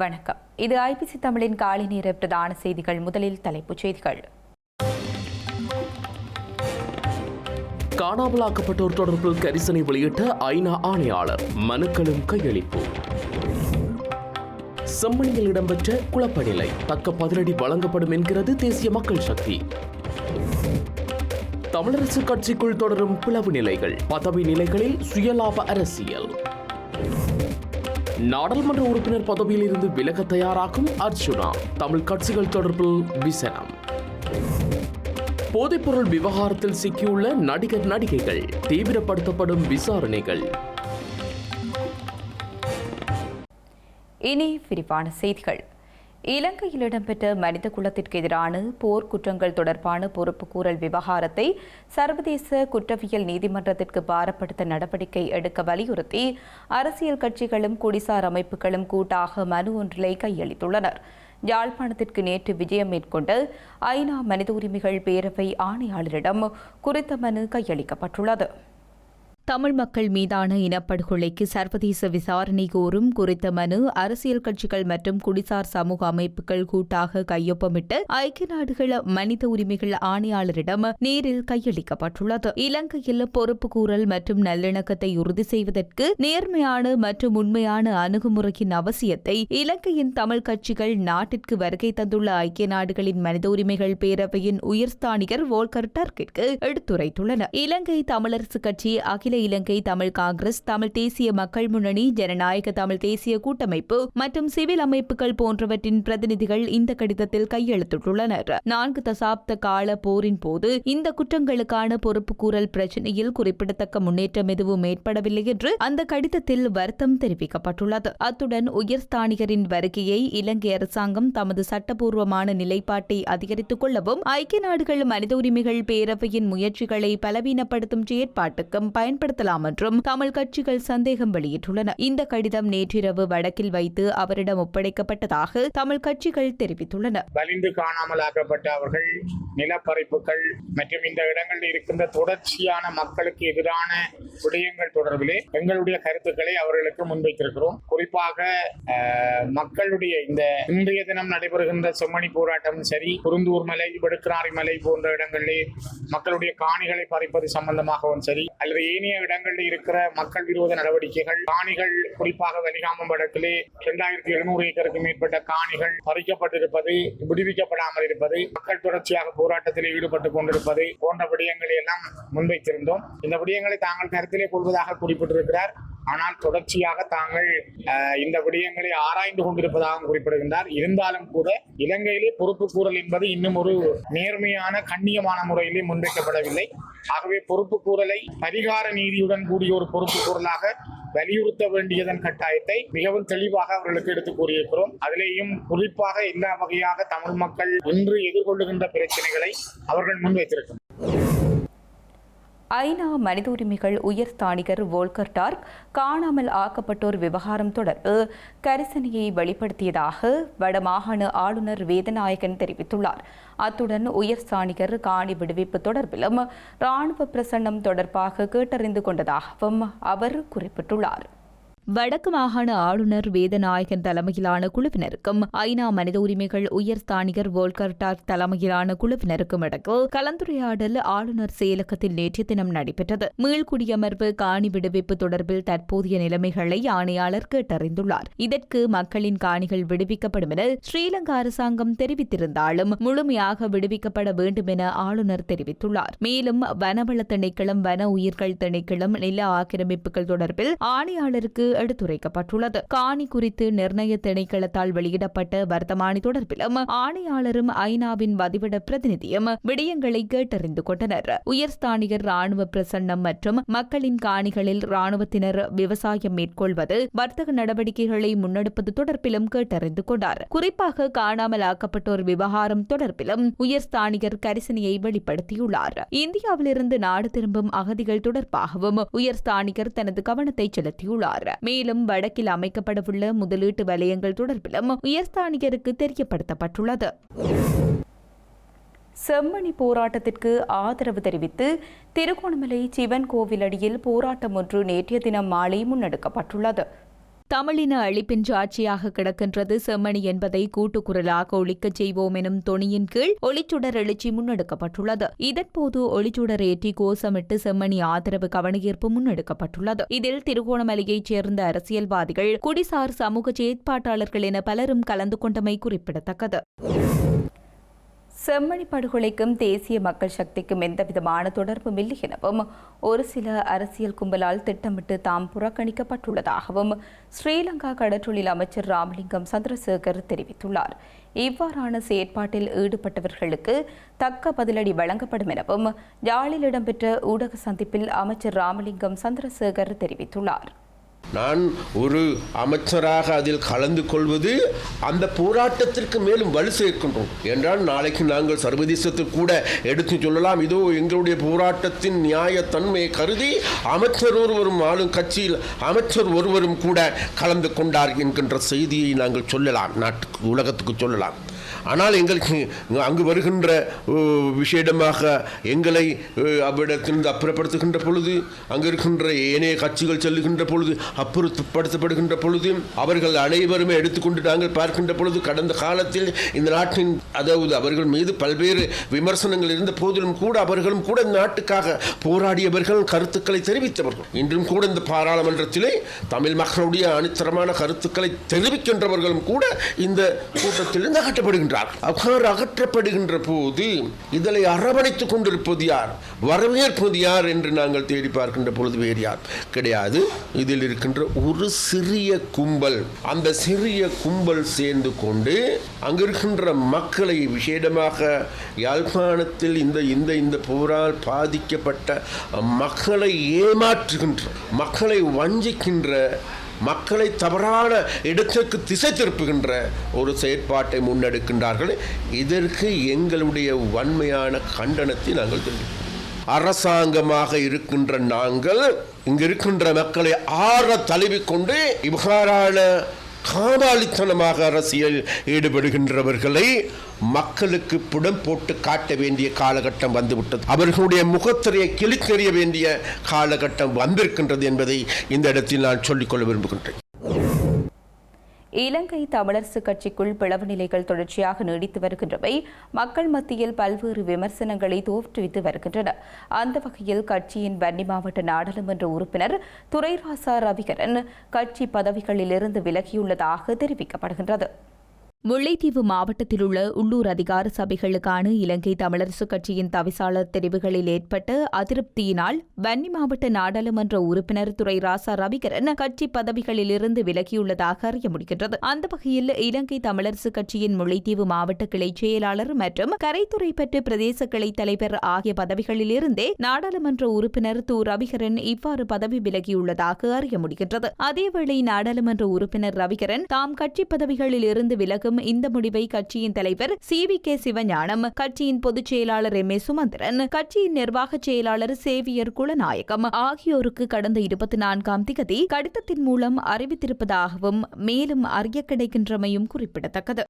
வணக்கம். இது ஐபிசி தமிழின் காலை நேர பிரதான செய்திகள். முதலில் தலைப்புச் செய்திகள். காணாமலாக்கப்பட்டோர் தொடர்பில் கரிசனை வெளியிட்ட ஐநா ஆணையாளர் மனுக்களும் கையளிப்பு. செம்மணியில் இடம்பெற்ற குழப்பநிலை தக்க பதிலடி வழங்கப்படும் என்கிறது தேசிய மக்கள் சக்தி. தமிழரசு கட்சிக்குள் தொடரும் பிளவு நிலைகள் பதவி நிலைகளில் சுயலாப அரசியல். நாடாளுமன்ற உறுப்பினர் பதவியில் இருந்து விலக தயாராகும் அர்ஜுனா. தமிழ் கட்சிகள் தொடர்பில் விசனம். போதைப்பொருள் விவகாரத்தில் சிக்கியுள்ள நடிகர் நடிகைகள் தீவிரப்படுத்தப்படும் விசாரணைகள். இனி விரிவான செய்திகள். இலங்கையில் இடம்பெற்ற மனித குலத்திற்கு எதிரான போர் குற்றங்கள் தொடர்பான பொறுப்புக்கூறல் விவகாரத்தை சர்வதேச குற்றவியல் நீதிமன்றத்திற்கு பாரப்படுத்த நடவடிக்கை எடுக்க வலியுறுத்தி அரசியல் கட்சிகளும் குடிசார் அமைப்புகளும் கூட்டாக மனு ஒன்றிலை கையளித்துள்ளனர். யாழ்ப்பாணத்திற்கு நேற்று விஜயம் மேற்கொண்டு ஐநா மனித உரிமைகள் பேரவை ஆணையாளரிடம் குறித்த மனு கையளிக்கப்பட்டுள்ளது. தமிழ் மக்கள் மீதான இனப்படுகொலைக்கு சர்வதேச விசாரணை கோரும் குறித்த மனு அரசியல் கட்சிகள் மற்றும் குடிசார் சமூக அமைப்புகள் கூட்டாக கையொப்பமிட்டு ஐக்கிய நாடுகள் மனித உரிமைகள் ஆணையாளரிடம் நேரில் கையளிக்கப்பட்டுள்ளது. இலங்கையில் பொறுப்புக்கூறல் மற்றும் நல்லிணக்கத்தை உறுதி செய்வதற்கு நேர்மையான மற்றும் உண்மையான அணுகுமுறையின் அவசியத்தை இலங்கையின் தமிழ் கட்சிகள் நாட்டிற்கு வருகை தந்துள்ள ஐக்கிய நாடுகளின் மனித உரிமைகள் பேரவையின் உயர்ஸ்தானிகர் வோல்கர் டர்க்கிற்கு எடுத்துரைத்துள்ளனர். இலங்கை தமிழரசு கட்சி அகில இலங்கை தமிழ் காங்கிரஸ் தமிழ் தேசிய மக்கள் முன்னணி ஜனநாயக தமிழ் தேசிய கூட்டமைப்பு மற்றும் சிவில் அமைப்புகள் போன்றவற்றின் பிரதிநிதிகள் இந்த கடிதத்தில் கையெழுத்திட்டுள்ளனர். நான்கு தசாப்த கால போரின் போது இந்த குற்றங்களுக்கான பொறுப்புக்கூறல் பிரச்சினையில் குறிப்பிடத்தக்க முன்னேற்றம் எதுவும் ஏற்படவில்லை என்று அந்த கடிதத்தில் வருத்தம் தெரிவிக்கப்பட்டுள்ளது. அத்துடன் உயர்ஸ்தானிகரின் வருகையை இலங்கை அரசாங்கம் தமது சட்டபூர்வமான நிலைப்பாட்டை அதிகரித்துக் கொள்ளவும் ஐக்கிய நாடுகள் மனித உரிமைகள் பேரவையின் முயற்சிகளை பலவீனப்படுத்தும் செயற்பாட்டுக்கும் பயன்படுத்த பயன்படுத்தலாம் என்றும் தமிழ் கட்சிகள் சந்தேகம் வெளியிட்டுள்ளன. இந்த கடிதம் நேற்றிரவு வடக்கில் வைத்து அவரிடம் ஒப்படைக்கப்பட்டதாக தமிழ் கட்சிகள் தெரிவித்துள்ளன. வலிந்து காணாமலாக்கப்பட்ட அவர்கள் நிலப்பறிப்புகள் மற்றும் இந்த இடங்களில் இருக்கின்ற தொடர்ச்சியான மக்களுக்கு எதிரான விடயங்கள் தொடர்பிலே எங்களுடைய கருத்துக்களை அவர்களுக்கு முன்வைத்திருக்கிறோம். குறிப்பாக மக்களுடைய இந்த இன்றைய தினம் நடைபெறுகின்ற செம்மணி போராட்டம் சரி குருந்தூர் மலை வெடுக்கனாரி மலை போன்ற இடங்களிலே மக்களுடைய காணிகளை பறிப்பது சம்பந்தமாகவும் சரி அல்லது ஏனைய இடங்களில் இருக்கிற மக்கள் விரோத நடவடிக்கைகள் காணிகள் குறிப்பாக வெளிகாமம் வடக்கிலே இரண்டாயிரத்தி எழுநூறு ஏக்கருக்கு மேற்பட்ட காணிகள் பறிக்கப்பட்டிருப்பது விடுவிக்கப்படாமல் இருப்பது மக்கள் தொடர்ச்சியாக போராட்டத்தில் ஈடுபட்டுக் கொண்டிருப்பது போன்ற விடயங்களை எல்லாம் முன்வைத்திருந்தோம். இந்த விடயங்களை தாங்கள் கருத்திலே கொள்வதாக குறிப்பிட்டிருக்கிறார். ஆனால் தொடர்ச்சியாக தாங்கள் இந்த விடயங்களை ஆராய்ந்து கொண்டிருப்பதாகவும் குறிப்பிடுகின்றார். இருந்தாலும் கூட இலங்கையிலே பொறுப்புக்கூறல் என்பது இன்னும் ஒரு நேர்மையான கண்ணியமான முறையிலே முன்வைக்கப்படவில்லை. ஆகவே பொறுப்பு கூறலை. பரிகார நீதியுடன் கூடிய ஒரு பொறுப்பு கூறலாக வலியுறுத்த வேண்டியதன் கட்டாயத்தை மிகவும் தெளிவாக அவர்களுக்கு எடுத்து கூறியிருக்கிறோம். அதிலேயும் குறிப்பாக எல்லா வகையாக தமிழ் மக்கள் இன்று எதிர்கொள்ளுகின்ற பிரச்சனைகளை அவர்கள் முன்வைத்திருக்கிறார் ஐநா மனித உரிமைகள் உயர் ஸ்தானிகர் வோல்கர் டார்க் காணாமல் ஆக்கப்பட்டோர் விவகாரம் தொடர்பு கரிசனையை வெளிப்படுத்தியதாக வடமாகாண ஆளுநர் வேதநாயகன் தெரிவித்துள்ளார். அத்துடன் உயர் ஸ்தானிகர் காணி விடுவிப்பு தொடர்பிலும் ராணுவ பிரசன்னம் தொடர்பாக கேட்டறிந்து கொண்டதாகவும் அவர் குறிப்பிட்டுள்ளார். வடக்கு மாகாண ஆளுநர் வேதநாயகன் தலைமையிலான குழுவினருக்கும் ஐநா மனித உரிமைகள் உயர்ஸ்தானிகர் வோல்கர் டார்க் தலைமையிலான குழுவினருக்கும் இடையில் கலந்துரையாடல் ஆளுநர் செயலகத்தில் நேற்று தினம் நடைபெற்றது. மீள்குடியமர்வு காணி விடுவிப்பு தொடர்பில் தற்போதைய நிலைமைகளை ஆணையாளர் கேட்டறிந்துள்ளார். இதற்கு மக்களின் காணிகள் விடுவிக்கப்படும் என ஸ்ரீலங்கா அரசாங்கம் தெரிவித்திருந்தாலும் முழுமையாக விடுவிக்கப்பட வேண்டும் என ஆளுநர் தெரிவித்துள்ளார். மேலும் வனவள திணைக்களம் வன உயிர்கள் திணைக்களம் நில ஆக்கிரமிப்புகள் தொடர்பில் ஆணையாளருக்கு எடுத்துரைக்கப்பட்டுள்ளது. காணி குறித்து நிர்ணய திணைக்களத்தால் வெளியிடப்பட்ட வர்த்தமானி தொடர்பிலும் ஆணையாளரும் ஐநாவின் வதிவிட பிரதிநிதியும் விடயங்களை கேட்டறிந்து கொண்டனர். உயர்ஸ்தானிகர் ராணுவ பிரசன்னம் மற்றும் மக்களின் காணிகளில் ராணுவத்தினர் விவசாயம் மேற்கொள்வது வர்த்தக நடவடிக்கைகளை முன்னெடுப்பது தொடர்பிலும் கேட்டறிந்து கொண்டார். குறிப்பாக காணாமல் ஆக்கப்பட்டோர் விவகாரம் தொடர்பிலும் உயர்ஸ்தானிகர் கரிசனையை வெளிப்படுத்தியுள்ளார். இந்தியாவிலிருந்து நாடு திரும்பும் அகதிகள் தொடர்பாகவும் உயர்ஸ்தானிகர் தனது கவனத்தை செலுத்தியுள்ளார். மேலும் வடக்கில் அமைக்கப்படவுள்ள முதலீட்டு வலயங்கள் தொடர்பிலும் உயர்ஸ்தானிகருக்கு தெரியப்படுத்தப்பட்டுள்ளது. செம்மணி போராட்டத்திற்கு ஆதரவு தெரிவித்து திருகோணமலை சிவன் கோவில் அடியில் போராட்டம் ஒன்று நேற்றைய தினம் மாலை முன்னெடுக்கப்பட்டுள்ளது. தமிழின அழிப்பின் சாட்சியாக கிடக்கின்றது செம்மணி என்பதை கூட்டுக்குரலாக ஒழிக்கச் செய்வோம் எனும் தொனியின் கீழ் ஒளிச்சுடர் எழுச்சி முன்னெடுக்கப்பட்டுள்ளது. இதன்போது ஒளிச்சுடர் ஏற்றி கோஷமிட்டு செம்மணி ஆதரவு கவனஈர்ப்பு முன்னெடுக்கப்பட்டுள்ளது. இதில் திருகோணமலையைச் சேர்ந்த அரசியல்வாதிகள் குடிசார் சமூக செயற்பாட்டாளர்கள் என பலரும் கலந்து கொண்டமை குறிப்பிடத்தக்கது. செம்மணி படுகொலைக்கும் தேசிய மக்கள் சக்திக்கும் எந்தவிதமான தொடர்பும் இல்லை எனவும் ஒரு சில அரசியல் கும்பலால் திட்டமிட்டு தாம் புறக்கணிக்கப்பட்டுள்ளதாகவும் ஸ்ரீலங்கா கடற்றொழில் அமைச்சர் ராமலிங்கம் சந்திரசேகர் தெரிவித்துள்ளார். இவ்வாறான செயற்பாட்டில் ஈடுபட்டவர்களுக்கு தக்க பதிலடி வழங்கப்படும் எனவும் யாழில் இடம்பெற்ற ஊடக சந்திப்பில் அமைச்சர் ராமலிங்கம் சந்திரசேகர் தெரிவித்துள்ளார். நான் ஒரு அமைச்சராக அதில் கலந்து கொள்வது அந்த போராட்டத்திற்கு மேலும் வலு சேர்க்கின்றோம். என்றால் நாளைக்கு நாங்கள் சர்வதேசத்தில் கூட எடுத்து சொல்லலாம் இதோ எங்களுடைய போராட்டத்தின் நியாயத்தன்மையை கருதி அமைச்சர் ஒருவரும் ஆளும் கட்சியில் அமைச்சர் ஒருவரும் கூட கலந்து கொண்டார் என்கின்ற செய்தியை நாங்கள் சொல்லலாம் நாட்டுக்கு உலகத்துக்கு சொல்லலாம். ஆனால் எங்களுக்கு அங்கு வருகின்ற விஷயமாக விஷேடமாக எங்களை அவ்விடத்திலிருந்து அப்புறப்படுத்துகின்ற பொழுது அங்கு இருக்கின்ற ஏனைய கட்சிகள் செல்லுகின்ற பொழுது அப்புறப்படுத்தப்படுகின்ற பொழுது அவர்கள் அனைவருமே எடுத்துக்கொண்டு நாங்கள் பார்க்கின்ற பொழுது கடந்த காலத்தில் இந்த நாட்டின் அதாவது அவர்கள் மீது பல்வேறு விமர்சனங்கள் இருந்த போதிலும் கூட அவர்களும் கூட இந்த நாட்டுக்காக போராடியவர்கள் கருத்துக்களை தெரிவித்தவர்கள். இன்றும் கூட இந்த பாராளுமன்றத்திலே தமிழ் மக்களுடைய அனுத்தரமான கருத்துக்களை தெரிவிக்கின்றவர்களும் கூட இந்த கூட்டத்தில் கூட்டத்திலிருந்து அகற்றப்படுகின்றார். அவ்வாறு அகற்றப்படுகின்ற போது இதனை அரவணைத்துக் கொண்டிருப்பது யார்? வரவேற்பது யார் என்று நாங்கள் தேடி பார்க்கின்ற பொழுது வேறு யார்? கிடையாது. இதில் இருக்கின்ற ஒரு சிறிய கும்பல் அந்த சிறிய கும்பல் சேர்ந்து கொண்டு அங்கு இருக்கின்ற மக்களை விசேடமாக யாழ்ப்பாணத்தில் இந்த இந்த இந்த போரால் பாதிக்கப்பட்ட மக்களை ஏமாற்றுகின்ற மக்களை வஞ்சிக்கின்ற மக்களை தவறான இடத்திற்கு திசை திருப்புகின்ற ஒரு செயற்பாட்டை முன்னெடுக்கின்றார்கள் இதற்கு எங்களுடைய வன்மையான கண்டனத்தை நாங்கள் தெரிவிக்கிறோம். அரசாங்கமாக இருக்கின்ற நாங்கள் இங்கு இருக்கின்ற மக்களை ஆற தழுவிக்கொண்டு இவ்வாறான காபாலித்தனமாக அரசியல் ஈடுபடுகின்றவர்களை மக்களுக்கு புடம் போட்டு காட்ட வேண்டிய காலகட்டம் வந்துவிட்டது. அவர்களுடைய முகத்திரையை கிழித்தெறிய வேண்டிய காலகட்டம் வந்திருக்கின்றது என்பதை இந்த இடத்தில் நான் சொல்லிக்கொள்ள விரும்புகின்றேன். இலங்கை தமிழரசு கட்சிக்குள் பிளவு நிலைகள் தொடர்ச்சியாக நீடித்து வருகின்றவை மக்கள் மத்தியில் பல்வேறு விமர்சனங்களை தோற்றுவித்து வருகின்றன. அந்த வகையில் கட்சியின் வன்னி மாவட்ட நாடாளுமன்ற உறுப்பினர் துரைராசா ரவிகரன் கட்சி பதவிகளிலிருந்து விலகியுள்ளதாக தெரிவிக்கப்படுகின்றது. முல்லைத்தீவு மாவட்டத்தில் உள்ள உள்ளூர் அதிகார சபைகளுக்கான இலங்கை தமிழரசு கட்சியின் தவிசாளர் தெரிவுகளில் ஏற்பட்ட அதிருப்தியினால் வன்னி மாவட்ட நாடாளுமன்ற உறுப்பினர் துறை ராசா ரவிகரன் கட்சி பதவிகளிலிருந்து விலகியுள்ளதாக அறிய முடிகின்றது. அந்த வகையில் இலங்கை தமிழரசு கட்சியின் முல்லைத்தீவு மாவட்ட கிளை செயலாளர் மற்றும் கரைத்துறை பெற்று பிரதேச கிளை தலைவர் ஆகிய பதவிகளிலிருந்தே நாடாளுமன்ற உறுப்பினர் து ரவிகரன் இவ்வாறு பதவி விலகியுள்ளதாக அறிய முடிகின்றது. அதேவேளை நாடாளுமன்ற உறுப்பினர் ரவிகரன் தாம் கட்சி பதவிகளில் இருந்து விலகும் இந்த முடிவை கட்சியின் தலைவர் சி வி கே சிவஞானம் கட்சியின் பொதுச் செயலாளர் எம் ஏ சுமந்திரன் கட்சியின் நிர்வாக செயலாளர் சேவியர் குலநாயகம் ஆகியோருக்கு கடந்த இருபத்தி நான்காம் திகதி கடிதத்தின் மூலம் அறிவித்திருப்பதாகவும் மேலும் அறிய கிடைக்கின்றமையும் குறிப்பிடத்தக்கது.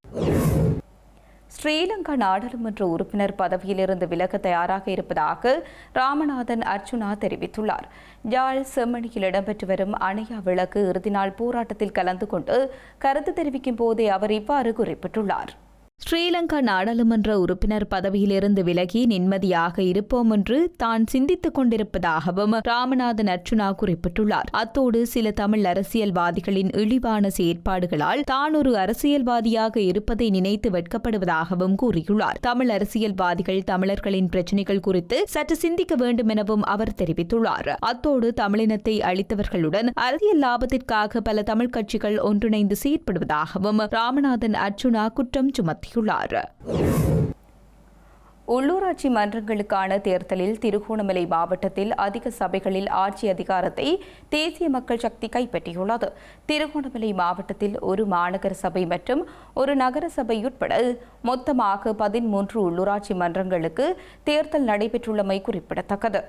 ஸ்ரீலங்கா நாடாளுமன்ற உறுப்பினர் பதவியிலிருந்து விலக தயாராக இருப்பதாக ராமநாதன் அர்ச்சுனா தெரிவித்துள்ளார். யாழ் செம்மணியில் இடம்பெற்று வரும் அணையா விளக்கு இறுதி நாள் போராட்டத்தில் கலந்து கொண்டு கருத்து தெரிவிக்கும் போதே அவர் இவ்வாறு குறிப்பிட்டுள்ளார். ஸ்ரீலங்கா நாடாளுமன்ற உறுப்பினர் பதவியிலிருந்து விலகி நிம்மதியாக இருப்போம் என்று தான் சிந்தித்துக் கொண்டிருப்பதாகவும் ராமநாதன் அர்ச்சுனா குறிப்பிட்டுள்ளார். அத்தோடு சில தமிழ் அரசியல்வாதிகளின் இழிவான செயற்பாடுகளால் தான் ஒரு அரசியல்வாதியாக இருப்பதை நினைத்து வெட்கப்படுவதாகவும் கூறியுள்ளார். தமிழ் அரசியல்வாதிகள் தமிழர்களின் பிரச்சினைகள் குறித்து சற்று சிந்திக்க வேண்டும் எனவும் அவர் தெரிவித்துள்ளார். அத்தோடு தமிழினத்தை அளித்தவர்களுடன் அரசியல் லாபத்திற்காக பல தமிழ் கட்சிகள் ஒன்றிணைந்து செயற்படுவதாகவும் ராமநாதன் அர்ச்சுனா குற்றம் சுமத்தியுள்ளார் உள்ளூராட்சி மன்றங்களுக்கான தேர்தலில் திருகோணமலை மாவட்டத்தில் அதிக சபைகளில் ஆட்சி அதிகாரத்தை தேசிய மக்கள் சக்தி கைப்பற்றியுள்ளது. திருகோணமலை மாவட்டத்தில் ஒரு மாநகர சபை மற்றும் ஒரு நகர சபை உட்பட மொத்தமாக பதிமூன்று உள்ளூராட்சி மன்றங்களுக்கு தேர்தல் நடைபெற்றுள்ளமை குறிப்பிடத்தக்கது.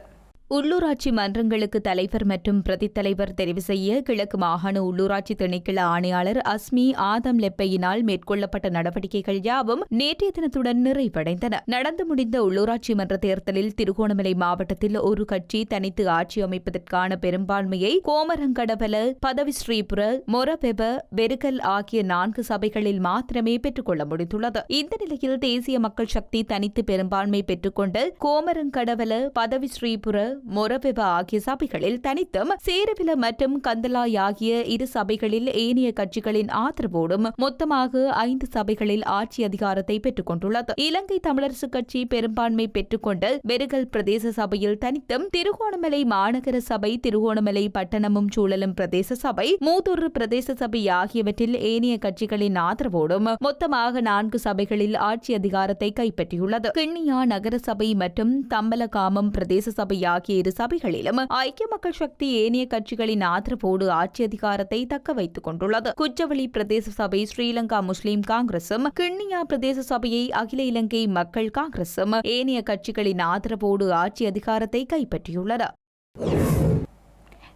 உள்ளூராட்சி மன்றங்களுக்கு தலைவர் மற்றும் பிரதித்தலைவர் தெரிவு செய்ய கிழக்கு மாகாண உள்ளூராட்சி திணைக்கள ஆணையாளர் அஸ்மி ஆதம் லெப்பையினால் மேற்கொள்ளப்பட்ட நடவடிக்கைகள் யாவும் நேற்றைய தினத்துடன் நிறைவடைந்தன. நடந்து முடிந்த உள்ளூராட்சி மன்ற தேர்தலில் திருகோணமலை மாவட்டத்தில் ஒரு கட்சி தனித்து ஆட்சி அமைப்பதற்கான பெரும்பான்மையை கோமரங்கடவல பதவி ஸ்ரீபுர மொரபெப வெருகல் ஆகிய நான்கு சபைகளில் மாத்திரமே பெற்றுக்கொள்ள முடிந்துள்ளது. இந்த நிலையில் தேசிய மக்கள் சக்தி தனித்து பெரும்பான்மை பெற்றுக்கொண்ட கோமரங்கடவல பதவி ஸ்ரீபுர மொரவெப ஆகிய சபைகளில் தனித்தும் சேரவில மற்றும் கந்தலாய் ஆகிய இரு சபைகளில் ஏனைய கட்சிகளின் ஆதரவோடும் மொத்தமாக ஐந்து சபைகளில் ஆட்சி அதிகாரத்தை பெற்றுக் கொண்டுள்ளது இலங்கை தமிழரசு கட்சி பெரும்பான்மை பெற்றுக்கொண்ட பெருகல் பிரதேச சபையில் தனித்தும் திருகோணமலை மாநகர சபை திருகோணமலை பட்டணமும் சூழலும் பிரதேச சபை மூதூர் பிரதேச சபை ஆகியவற்றில் ஏனைய கட்சிகளின் ஆதரவோடும் மொத்தமாக நான்கு சபைகளில் ஆட்சி அதிகாரத்தை கைப்பற்றியுள்ளது. கிண்ணியா நகர சபை மற்றும் தம்பலகாமம் பிரதேச சபை ஆகிய ஆகிய இரு சபைகளிலும் ஐக்கிய மக்கள் சக்தி ஏனைய கட்சிகளின் ஆதரவோடு ஆட்சி அதிகாரத்தை தக்க வைத்துக் கொண்டுள்ளது. குச்சவெளி பிரதேச சபை ஸ்ரீலங்கா முஸ்லிம் காங்கிரசும் கிண்ணியா பிரதேச சபையை அகில இலங்கை மக்கள் காங்கிரசும் ஏனைய கட்சிகளின் ஆதரவோடு ஆட்சி அதிகாரத்தை கைப்பற்றியுள்ளன.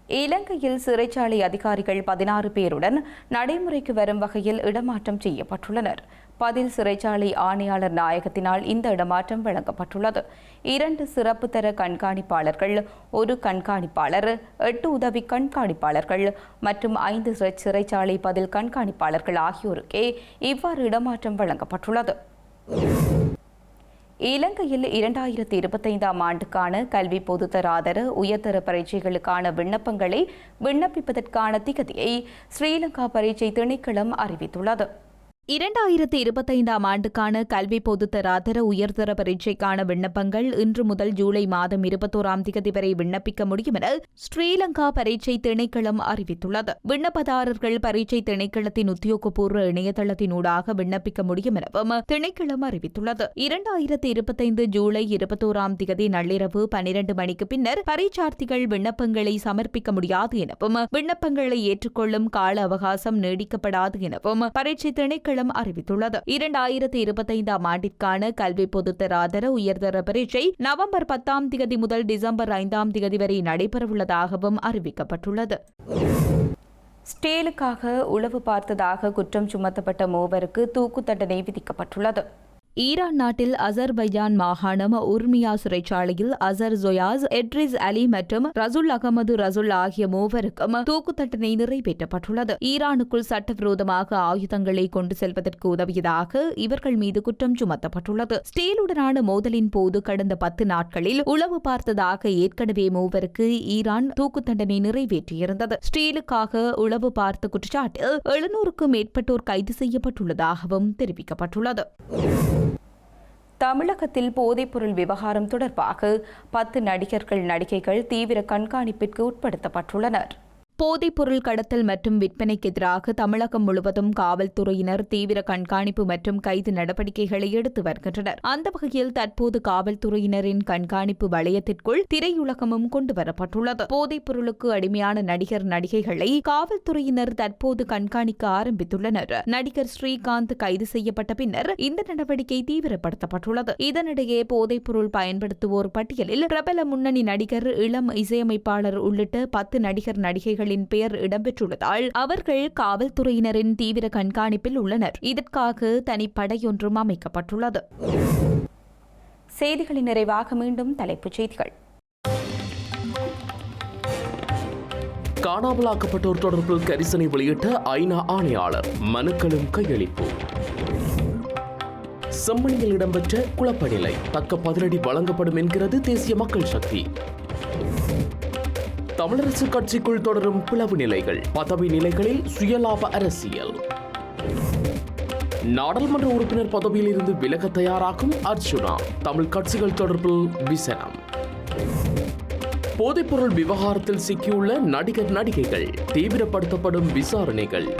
இலங்கையில் சிறைச்சாலை அதிகாரிகள் பதினாறு பேருடன் நடைமுறைக்கு வரும் வகையில் இடமாற்றம் செய்யப்பட்டுள்ளனர். பதில் சிறைச்சாலை ஆணையாளர் நாயகத்தினால் இந்த இடமாற்றம் வழங்கப்பட்டுள்ளது. இரண்டு சிறப்பு தர கண்காணிப்பாளர்கள் ஒரு கண்காணிப்பாளர் எட்டு உதவி கண்காணிப்பாளர்கள் மற்றும் ஐந்து சிறைச்சாலை பதில் கண்காணிப்பாளர்கள் ஆகியோருக்கே இவ்வாறு இடமாற்றம் வழங்கப்பட்டுள்ளது. இலங்கையில் இரண்டாயிரத்தி இருபத்தைந்தாம் ஆண்டுக்கான கல்வி பொதுத்தராதர உயர்தர பரீட்சைகளுக்கான விண்ணப்பங்களை விண்ணப்பிப்பதற்கான திகதியை ஸ்ரீலங்கா பரீட்சை திணைக்களம் அறிவித்துள்ளது. இரண்டாயிரத்தி இருபத்தைந்தாம் ஆண்டுக்கான கல்வி பொதுத்தராதர உயர்தர பரீட்சைக்கான விண்ணப்பங்கள் இன்று முதல் ஜூலை மாதம் இருபத்தோராம் தேதி வரை விண்ணப்பிக்க முடியும் என ஸ்ரீலங்கா பரீட்சை திணைக்களம் அறிவித்துள்ளது. விண்ணப்பதாரர்கள் பரீட்சை திணைக்களத்தின் உத்தியோகபூர்வ இணையதளத்தினூடாக விண்ணப்பிக்க முடியும் எனவும் திணைக்களம் அறிவித்துள்ளது. இரண்டாயிரத்தி இருபத்தைந்து ஜூலை இருபத்தோராம் திகதி நள்ளிரவு பனிரண்டு மணிக்கு பின்னர் பரீட்சார்த்திகள் விண்ணப்பங்களை சமர்ப்பிக்க முடியாது எனவும் விண்ணப்பங்களை ஏற்றுக்கொள்ளும் கால அவகாசம் நீடிக்கப்படாது எனவும் பரீட்சை திணைக்களம் அறிவித்துள்ளது. இரண்டாயிரத்தி இருபத்தைந்தாம் ஆண்டிற்கான கல்வி பொதுத்தராதர உயர்தர பரீட்சை நவம்பர் பத்தாம் தேதி முதல் டிசம்பர் ஐந்தாம் தேதி வரை நடைபெறவுள்ளதாகவும் அறிவிக்கப்பட்டுள்ளது. ஸ்டேலுக்காக உளவு பார்த்ததாக குற்றம் சுமத்தப்பட்ட மூவருக்கு தூக்கு தண்டனை விதிக்கப்பட்டுள்ளது. ஈரான் நாட்டில் அசர்பைஜான் மாகாணம் உர்மியா சிறைச்சாலையில் அசர் ஜொயாஸ் எட்ரிஸ் அலி மற்றும் ரசுல் அகமது ரசுல் ஆகிய மூவருக்கும் தூக்கு தண்டனை நிறைவேற்றப்பட்டுள்ளது. ஈரானுக்குள் சட்டவிரோதமாக ஆயுதங்களை கொண்டு செல்வதற்கு உதவியதாக இவர்கள் மீது குற்றம் சுமத்தப்பட்டுள்ளது. ஸ்டீலுடனான மோதலின் போது கடந்த பத்து நாட்களில் உளவு பார்த்ததாக ஏற்கனவே மூவருக்கு ஈரான் தூக்கு தண்டனை நிறைவேற்றியிருந்தது. ஸ்டீலுக்காக உளவு பார்த்த குற்றச்சாட்டில் எழுநூறுக்கும் மேற்பட்டோர் கைது செய்யப்பட்டுள்ளதாகவும் தெரிவிக்கப்பட்டுள்ளது. தமிழகத்தில் போதைப்பொருள் விவகாரம் தொடர்பாக பத்து நடிகர்கள் நடிகைகள் தீவிர கண்காணிப்பிற்கு உட்படுத்தப்பட்டுள்ளனர். போதைப்பொருள் கடத்தல் மற்றும் விற்பனைக்கு எதிராக தமிழகம் முழுவதும் காவல்துறையினர் தீவிர கண்காணிப்பு மற்றும் கைது நடவடிக்கைகளை எடுத்து வருகின்றனர். அந்த வகையில் தற்போது காவல்துறையினரின் கண்காணிப்பு வளையத்திற்குள் திரையுலகமும் கொண்டுவரப்பட்டுள்ளது போதைப்பொருளுக்கு அடிமையான நடிகர் நடிகைகளை காவல்துறையினர் தற்போது கண்காணிக்க ஆரம்பித்துள்ளனர். நடிகர் ஸ்ரீகாந்த் கைது செய்யப்பட்ட பின்னர் இந்த நடவடிக்கை தீவிரப்படுத்தப்பட்டுள்ளது. இதனிடையே போதைப்பொருள் பயன்படுத்துவோர் பட்டியலில் பிரபல முன்னணி நடிகர் இளம் இசையமைப்பாளர் உள்ளிட்ட பத்து நடிகர் நடிகைகள் நடிகைகளின் பெயர் இடம்பெற்றுள்ளதால் அவர்கள் காவல்துறையினரின் தீவிர கண்காணிப்பில் உள்ளனர். இதற்காக தனிப்படையொன்றும் அமைக்கப்பட்டுள்ளது. செய்திகளின் நிறைவாக மீண்டும் தலைப்புச் செய்திகள். காணாமலாக்கப்பட்டோர் தொடர்பில் கரிசனை வெளியிட்ட ஐநா ஆணையாளர் மனுக்களும் கையளிப்பு. செம்மணியில் இடம்பெற்ற குழப்ப நிலை தக்க பதிலடி வழங்கப்படும் என்கிறது தேசிய மக்கள் சக்தி. தமிழரசு கட்சிக்குள் தொடரும் பிளவு நிலைகள். பதவி நிலைகளில் சுயலாப அரசியல். நாடாளுமன்ற உறுப்பினர் பதவியில் இருந்து விலக தயாராகும் அர்ஜுனா. தமிழ் கட்சிகள் தொடர்பில் விசனம். போதைப்பொருள் விவகாரத்தில் சிக்கியுள்ள நடிகர் நடிகைகள் தீவிரப்படுத்தப்படும் விசாரணைகள்.